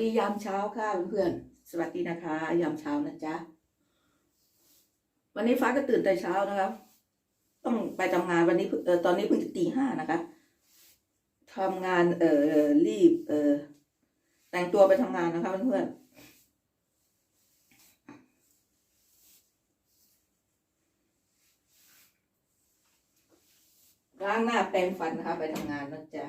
ดียามเช้าค่ะเพื่อนๆสวัสดีนะคะ ยามเช้านะจ๊ะวันนี้ฟ้าก็ตื่นแต่เช้านะครับ ต้องไปทำงานวันนี้เออตอนนี้เพิ่งจะตีห้านะคะทำงานเอ่อรีบ เออแต่งตัวไปทำงานนะคะเพื่อนๆล้างหน้าแปรงฟันนะคะ ไปทำงานนะจ๊ะ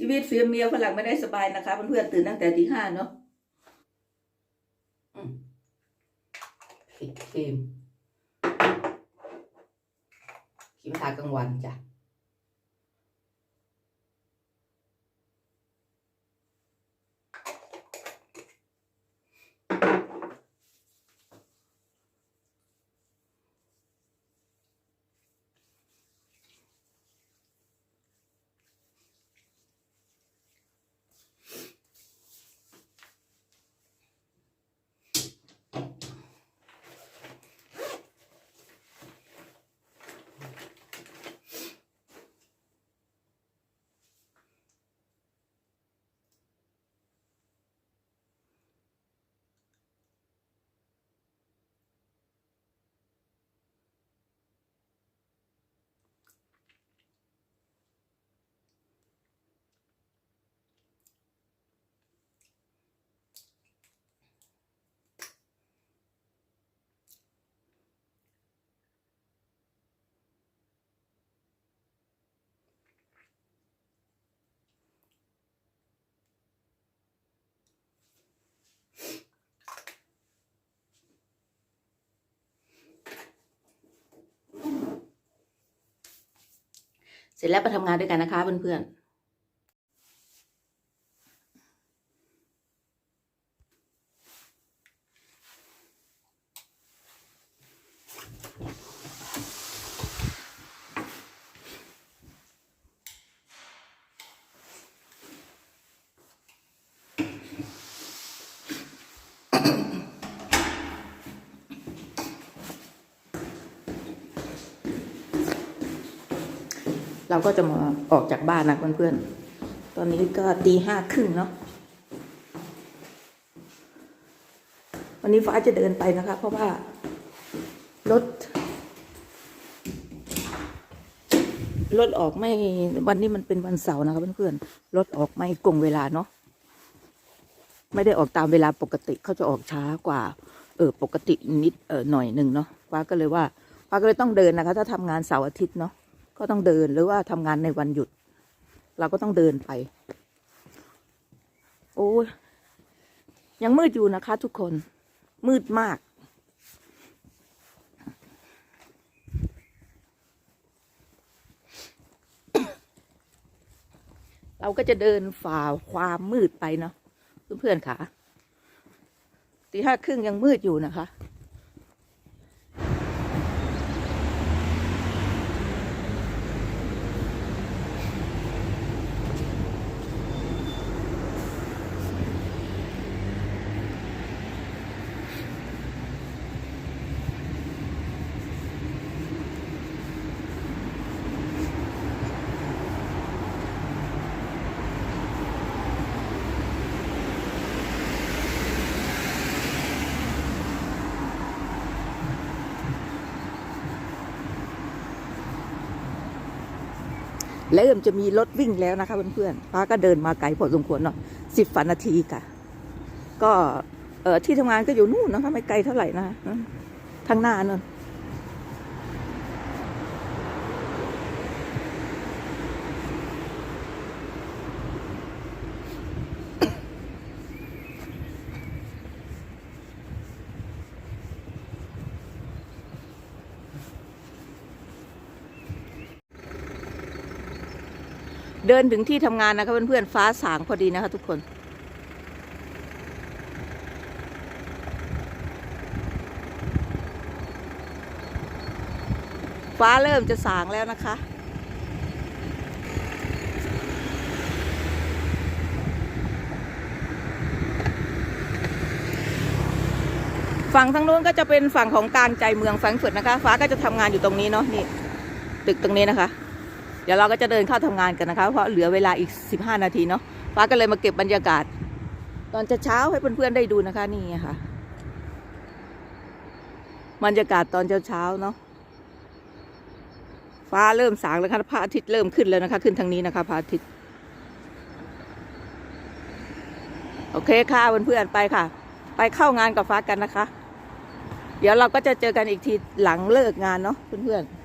ชีวิตฟิลเมียฝรั่งไม่ได้สบายนะคะเพื่อนๆตื่นตั้งแต่ตีห้าเนาะคิดเกมคิมทากลางวันจ้ะ เสร็จแล้วไปทำงานด้วยกันนะคะเพื่อนๆ เราก็จะมาออกจากบ้านนะเพื่อนๆ ตอนนี้ก็ตีห้าครึ่งเนาะ วันนี้ฟ้าจะเดินไปนะคะ เพราะว่ารถรถออกไม่วันนี้มันเป็นวันเสาร์นะคะเพื่อนๆรถออกไม่กงเวลาเนาะไม่ได้ออกตามเวลาปกติเขาจะออกช้ากว่า เออปกตินิดเออหน่อยหนึ่งเนาะฟ้าก็เลยว่าฟ้าก็เลยต้องเดินนะคะ ถ้าทำงานเสาร์อาทิตย์เนาะ ก็ต้องเดินหรือว่าทำงานในวันหยุด เราก็ต้องเดินไป โอ้ยยังมืดอยู่นะคะ ทุกคนมืดมาก เราก็จะเดินฝ่าความมืดไปเนาะเพื่อนๆค่ะตีห้าครึ่งยังมืดอยู่นะคะ เริ่มจะมีรถวิ่งแล้วนะคะเพื่อนๆป้าก็เดินมาไกลพอสมควรเนาะสิบฝันนาทีค่ะ ก็เออที่ทำงานก็อยู่นู่นนะคะไม่ไกลเท่าไหร่นะทางหน้านั่น เดินถึงที่ทำงานนะคะเพื่อนๆฟ้าสางพอดีนะคะทุกคนฟ้าเริ่มจะสางแล้วนะคะ ฝั่งทางนู้นก็จะเป็นฝั่งของกลางใจเมืองแฟรงก์เฟิร์ตนะคะ ฟ้าก็จะทำงานอยู่ตรงนี้เนาะนี่ ตึกตรงนี้นะคะ ดี๋ยวเราก็จะเดินเข้าทำงานกันนะคะ เพราะเหลือเวลาอีก 15 นาทีเนาะฟ้าก็เลยมาเก็บบรรยากาศ ตอนเช้าให้เพื่อนๆได้ดูนะคะนี่ค่ะบรรยากาศตอนเช้าๆเนาะฟ้าเริ่มสางแล้วค่ะพระอาทิตย์เริ่มขึ้นแล้วนะคะ ขึ้นทางนี้นะคะพระอาทิตย์โอเคค่ะเพื่อนๆไปค่ะ ไปเข้างานกับฟ้ากันนะคะ เดี๋ยวเราก็จะเจอกันอีกทีหลังเลิกงานเนาะเพื่อนๆ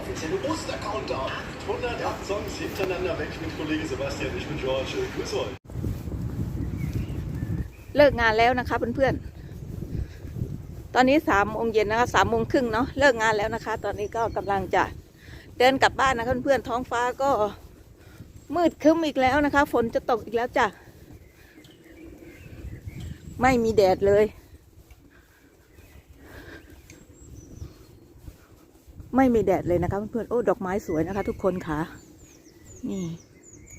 offizielle Oster-Countdown. 108 Songs hintereinander weg mit Kollege Sebastian. Ich bin George. Grüß euch. เลิกงานแล้วนะคะเพื่อนๆ ตอนนี้สามโมงเย็นนะคะสามโมงครึ่งเนาะเลิกงานแล้วนะคะ ตอนนี้ก็กำลังจะเดินกลับบ้านนะคะเพื่อนๆท้องฟ้าก็มืดครึ้มอีกแล้วนะคะ ฝนจะตกอีกแล้วจ้ะ ไม่มีแดดเลย ไม่มีแดดเลยนะคะเพื่อนๆโอ้ดอกไม้สวยนะคะ ทุกคนค่ะ นี่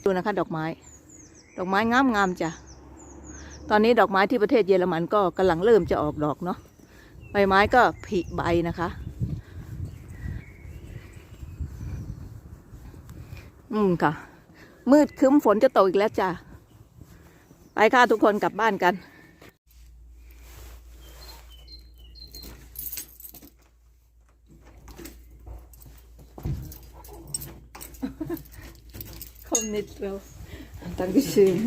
ดูนะคะ ดอกไม้ ดอกไม้งามๆจ้ะตอนนี้ดอกไม้ที่ประเทศเยอรมันก็กำลังเริ่มจะออกดอกเนาะใบไม้ก็ผลิใบนะคะ อืมค่ะ มืดคึ้มฝนจะตกอีกแล้วจ้ะไปค่ะทุกคนกลับบ้านกัน nicht drauf. Dankeschön.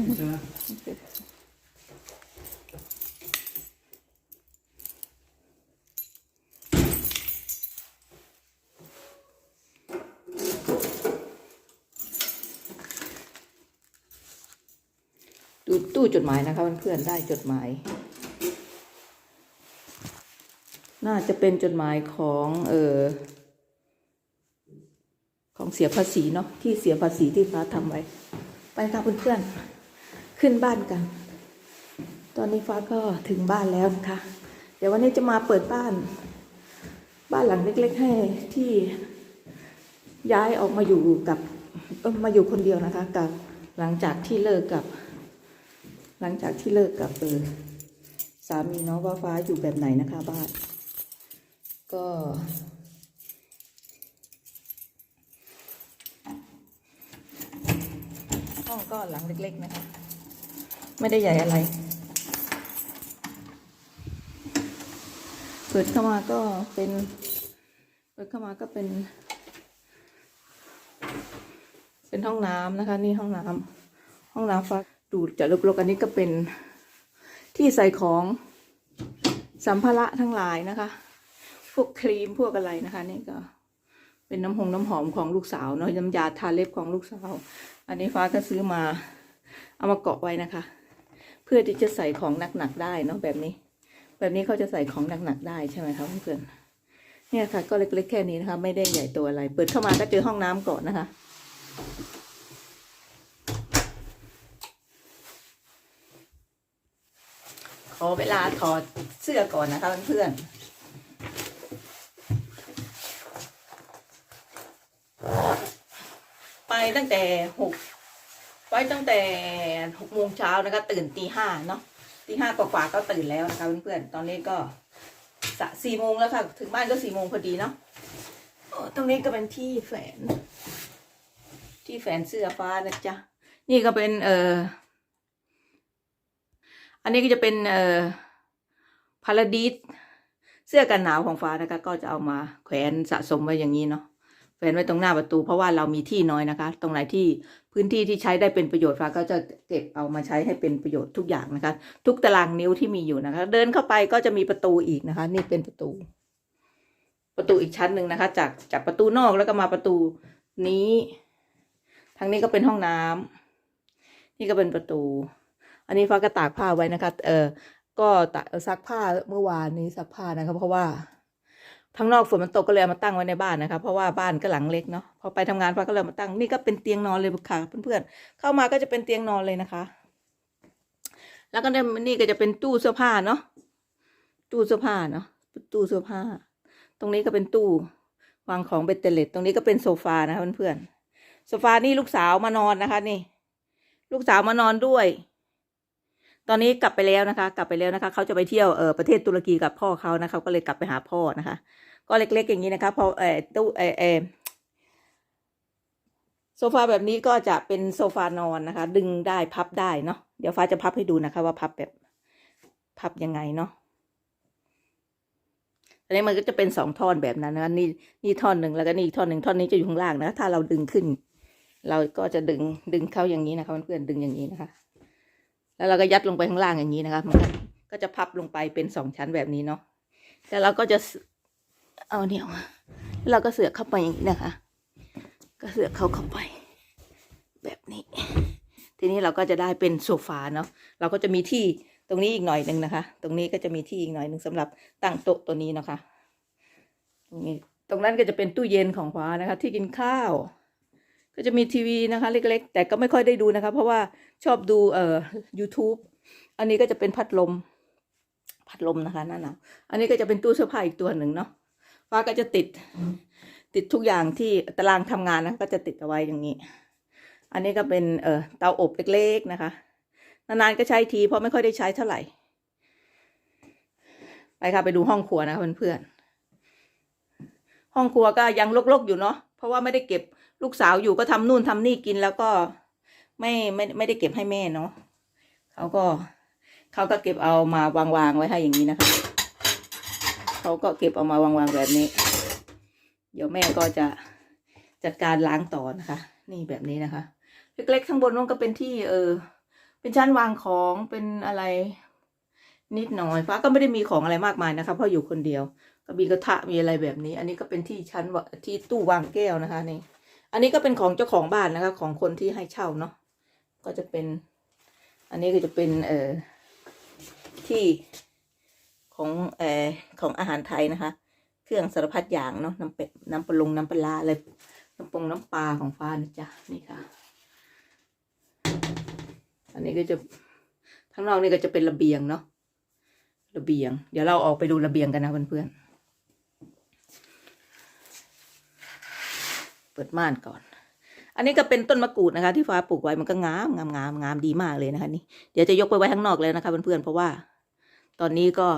ดูตู้จดหมายนะคะเพื่อนๆได้จดหมาย น่าจะเป็นจดหมายของ เออขอ เสียภาษีเนาะที่เสียภาษีที่ฟ้าทำไว้ ไปค่ะเพื่อนๆขึ้นบ้านกัน ตอนนี้ฟ้าก็ถึงบ้านแล้วนะคะ เดี๋ยววันนี้จะมาเปิดบ้าน บ้านหลังเล็ก ๆ ให้ที่ย้ายออกมาอยู่กับเออมาอยู่คนเดียวนะคะ กับหลังจากที่เลิกกับ หลังจากที่เลิกกับเออสามีเนาะว่าฟ้าอยู่แบบไหนนะคะ บ้านก็ ห้องก็หลังเล็ก ๆ นะคะ ไม่ได้ใหญ่อะไร เปิดเข้ามาก็เป็น เปิดเข้ามาก็เป็น เป็นห้องน้ำนะคะ นี่ห้องน้ำห้องน้ำฟ้าดูจะลกๆอันนี้ก็เป็นที่ใส่ของสัมภาระทั้งหลายนะคะ พวกครีมพวกอะไรนะคะ นี่ก็เป็นน้ำหงน้ำหอมของลูกสาวเนาะน้ำยาทาเล็บของลูกสาว อันนี้ฟ้าก็ซื้อมา เอามาเกาะไว้นะคะ เพื่อที่จะใส่ของหนักๆได้เนาะแบบนี้ แบบนี้เขาจะใส่ของหนักๆได้ใช่ไหมคะเพื่อนๆเนี่ยค่ะ ก็เล็กๆแค่นี้นะคะ ไม่ได้ใหญ่ตัวอะไร เปิดเข้ามาก็เจอห้องน้ำก่อนนะคะขอเวลาถอดเสื้อก่อนนะคะเพื่อนๆ ไป ตั้งแต่หกไปตั้งแต่หกโมงเช้านะคะตื่นตีห้าเนาะตีห้ากว่าๆก็ตื่นแล้วนะคะเพื่อนๆตอนนี้ก็สะสี่โมงแล้วค่ะ ถึงบ้านก็สี่โมงพอดีเนาะตรงนี้ก็เป็นที่แฝน ที่แฝนเสื้อฟ้านะจ๊ะนี่ก็เป็นเอ่ออันนี้ก็จะเป็นเอ่อพาราดิสเสื้อกันหนาวของฟ้านะคะก็จะเอามาแขวนสะสมไว้อย่างนี้เนาะ แขวนไว้ตรงหน้าประตู เพราะว่าเรามีที่น้อยนะคะ ตรงไหนที่พื้นที่ที่ใช้ได้เป็นประโยชน์ฟ้าก็จะเก็บเอามาใช้ให้เป็นประโยชน์ทุกอย่างนะคะ ทุกตารางนิ้วที่มีอยู่นะคะ เดินเข้าไปก็จะมีประตูอีกนะคะ นี่เป็นประตู ประตูอีกชั้นหนึ่งนะคะ จากจากประตูนอกแล้วก็มาประตูนี้ทางนี้ก็เป็นห้องน้ำนี่ก็เป็นประตู อันนี้ฟ้าก็ตากผ้าไว้นะคะ เออก็ตากซักผ้าเมื่อวานนี้ซักผ้านะคะเพราะว่า ทางนอกฝนมันตกก็เลยเอามาตั้งไว้ในบ้านนะคะเพราะว่าบ้านก็หลังเล็กเนาะพอไปทำงานฟ้าก็เลยมาตั้งนี่ก็เป็นเตียงนอนเลยค่ะเพื่อนๆเข้ามาก็จะเป็นเตียงนอนเลยนะคะ แล้วก็เนี่ยนี่ก็จะเป็นตู้เสื้อผ้าเนาะตู้เสื้อผ้าเนาะตู้เสื้อผ้า ตรงนี้ก็เป็นตู้วางของเบตเตเลตตรงนี้ก็เป็นโซฟานะคะเพื่อนๆโซฟานี่ลูกสาวมานอนนะคะ นี่ ลูกสาวมานอนด้วย ตอนนี้กลับไปแล้วนะคะ กลับไปแล้วนะคะ เขาจะไปเที่ยวเออประเทศตุรกีกับพ่อเขานะคะก็เลยกลับไปหาพ่อนะคะ ก็เล็กๆอย่างนี้นะคะพอเออตู้เออเออโซฟาแบบนี้ก็จะเป็นโซฟานอนนะคะ ดึงได้พับได้เนาะเดี๋ยวฟ้าจะพับให้ดูนะคะ ว่าพับแบบพับยังไงเนาะอันนี้มันก็จะเป็นสองท่อนแบบนั้นนะคะนี่นี่ท่อนหนึ่งแล้วก็นี่ท่อนหนึ่งท่อนนี้จะอยู่ข้างล่างนะถ้าเราดึงขึ้น เราก็จะดึงดึงเข้าอย่างนี้นะคะเพื่อนๆดึงอย่างนี้นะคะ แล้วเราก็ยัดลงไปข้างล่างอย่างนี้นะคะมันก็จะพับลงไปเป็นสองชั้นแบบนี้เนาะแล้วเราก็จะเอาเนี่ยวเราก็เสือกเข้าไปอย่างนี้นะคะ ก็เสือกเข้าเข้าไป แบบนี้ ทีนี้เราก็จะได้เป็นโซฟาเนาะเราก็จะมีที่ตรงนี้อีกหน่อยหนึ่งนะคะ ตรงนี้ก็จะมีที่อีกหน่อยหนึ่งสำหรับตั้งโต๊ะตัวนี้นะคะตรงนี้ตรงนั้นก็จะเป็นตู้เย็นของฟ้านะคะ ที่กินข้าว ก็จะมีทีวีนะคะ เล็ก ๆ แต่ก็ไม่ค่อยได้ดูนะคะ เพราะว่าชอบดูเอ่อ YouTube อันนี้ก็จะเป็นพัดลม พัดลมนะคะนั่นนาวอันนี้ก็จะเป็นตู้เสื้อผ้าอีกตัวหนึ่งเนาะฟ้าก็จะติดติดทุกอย่างที่ตารางทำงานนะก็จะติดเอาไว้อย่างนี้ อันนี้ก็เป็นเอ่อเตาอบเล็กๆนะคะ นานๆก็ใช้ทีเพราะไม่ค่อยได้ใช้เท่าไหร่ ไปค่ะไปดูห้องครัวนะคะเพื่อนๆห้องครัวก็ยังรกๆอยู่เนาะเพราะว่าไม่ได้เก็บ ลูกสาวอยู่ก็ทำนู่นทำนี่กินแล้วก็ไม่ไม่ไม่ได้เก็บให้แม่เนาะเขาก็เขาก็เก็บเอามาวางๆไว้ให้อย่างนี้นะคะเขาก็เก็บเอามาวางๆแบบนี้ เดี๋ยวแม่ก็จะจัดการล้างต่อนะคะ นี่แบบนี้นะคะ เล็กๆข้างบนนู้นก็เป็นที่เออ เป็นชั้นวางของเป็นอะไร นิดหน่อยฟ้าก็ไม่ได้มีของอะไรมากมายนะคะเพราะอยู่คนเดียว ก็มีกระทะมีอะไรแบบนี้ อันนี้ก็เป็นที่ชั้นที่ตู้วางแก้วนะคะนี่ อันนี้ก็เป็นของเจ้าของบ้านนะคะ ของคนที่ให้เช่าเนาะก็จะเป็น อันนี้ก็จะเป็นเอ่อที่ของเอ่อของอาหารไทยนะคะ เครื่องสารพัดอย่างเนาะน้ำเป็ดน้ำปลาลงน้ำปลาร้าอะไรน้ำปงน้ำปลาของฟ้านะจ๊ะนี่ค่ะ อันนี้ก็จะข้างนอกนี่ก็จะเป็นระเบียงเนาะระเบียง เดี๋ยวเราออกไปดูระเบียงกันนะเพื่อนๆ เปิดม่านก่อน อันนี้ก็เป็นต้นมะกรูดนะคะ ที่ฟ้าปลูกไว้มันก็งามงามงามงามดีมากเลยนะคะนี่เดี๋ยวจะยกไปไว้ข้างนอกแล้วนะคะเพื่อนๆเพราะว่า ตอนนี้ก็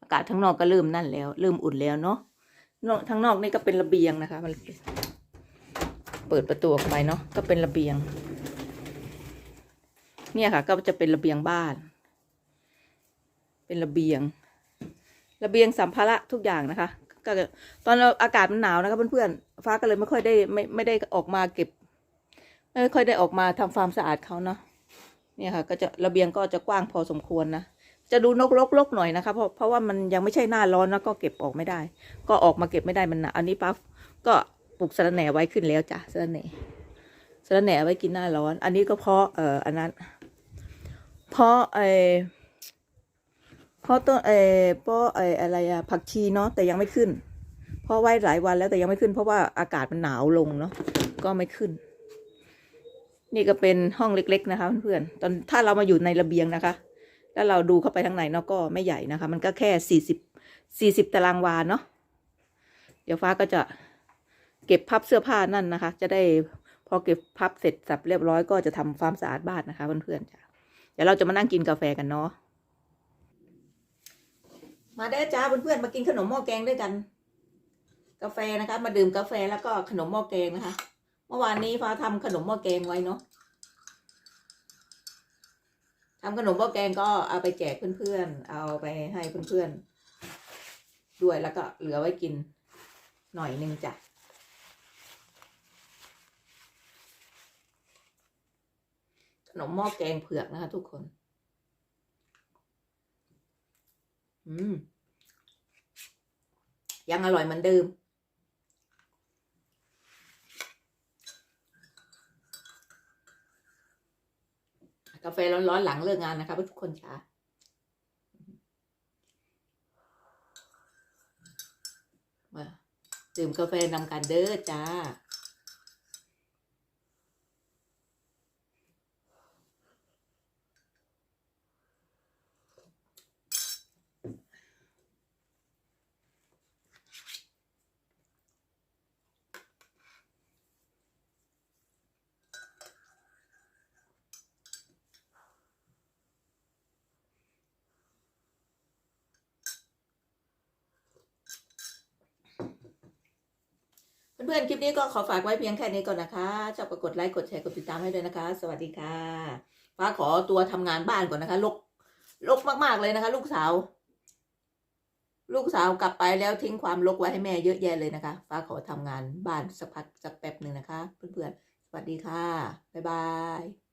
อากาศข้างนอกก็เริ่มนั่นแล้ว เริ่มอุ่นแล้วเนาะนอกทางนอกนี่ก็เป็นระเบียงนะคะมันเปิดประตูออกไปเนาะก็เป็นระเบียง เนี่ยค่ะ ก็จะเป็นระเบียงบ้าน เป็นระเบียง ระเบียงสัมภาระทุกอย่างนะคะ ก็ตอนเราอากาศมันหนาวนะคะเพื่อนๆฟ้าก็เลยไม่ค่อยได้ไม่ไม่ได้ออกมาเก็บ ไม่ค่อยได้ออกมาทำความสะอาดเขาเนาะเนี่ยค่ะ ก็จะระเบียงก็จะกว้างพอสมควรนะจะดูนกรกๆหน่อยนะคะเพราะเพราะว่ามันยังไม่ใช่หน้าร้อนแล้วก็เก็บออกไม่ได้ ก็ออกมาเก็บไม่ได้มันหนาอันนี้ปั๊บก็ปลูกสะระแหน่ไว้ขึ้นแล้วจ้ะสะระแหน่สะระแหน่ไว้กินหน้าร้อน อันนี้ก็เพราะเอ่ออันนั้น เพราะไอ เพราะต้นเออเพราะไออะไรอะผักชีเนาะแต่ยังไม่ขึ้น เพราะไว้หลายวันแล้วแต่ยังไม่ขึ้น เพราะว่าอากาศมันหนาวลงเนาะก็ไม่ขึ้น นี่ก็เป็นห้องเล็ก ๆ นะคะเพื่อนๆตอนถ้าเรามาอยู่ในระเบียงนะคะแล้วเราดูเข้าไปทางในเนาะก็ไม่ใหญ่นะคะ มันก็แค่สี่สิบสี่สิบตารางวาเนาะเดี๋ยวฟ้าก็จะเก็บพับเสื้อผ้านั่นนะคะ จะได้พอเก็บพับเสร็จสับเรียบร้อยก็จะทำความสะอาดบ้านนะคะเพื่อนๆจ้ะเดี๋ยวเราจะมานั่งกินกาแฟกันเนาะ มาได้อจ้าเพื่อนๆมากินขนมหม้อแกงด้วยกัน กาแฟนะคะ มาดื่มกาแฟแล้วก็ขนมหม้อแกงนะคะ เมื่อวานนี้ฟ้าทำขนมหม้อแกงไว้เนาะทำขนมหม้อแกงก็เอาไปแจกเพื่อนๆเอาไปให้เพื่อนๆด้วยแล้วก็เหลือไว้กินหน่อยนึงจ้ะขนมหม้อแกงเผือกนะคะทุกคน อืม ยังอร่อยเหมือนเดิม กาแฟร้อนๆหลังเลิกงานนะคะทุกคนจ้ามาดื่มกาแฟนำกันเด้อจ้า เพื่อนๆ คลิปนี้ก็ขอฝากไว้เพียงแค่นี้ก่อนนะคะ ชอบกกดไลค์ กดแชร์ กดติดตามให้ด้วยนะคะ สวัสดีค่ะ ฟ้าขอตัวทำงานบ้านก่อนนะคะลกลกมากๆเลยนะคะ ลูกสาว ลูกสาวกลับไปแล้วทิ้งความลกไว้ให้แม่เยอะแยะเลยนะคะ ฟ้าขอทำงานบ้านสักพักสักแป๊บหนึ่งนะคะ เพื่อนๆ สวัสดีค่ะ บ๊ายบาย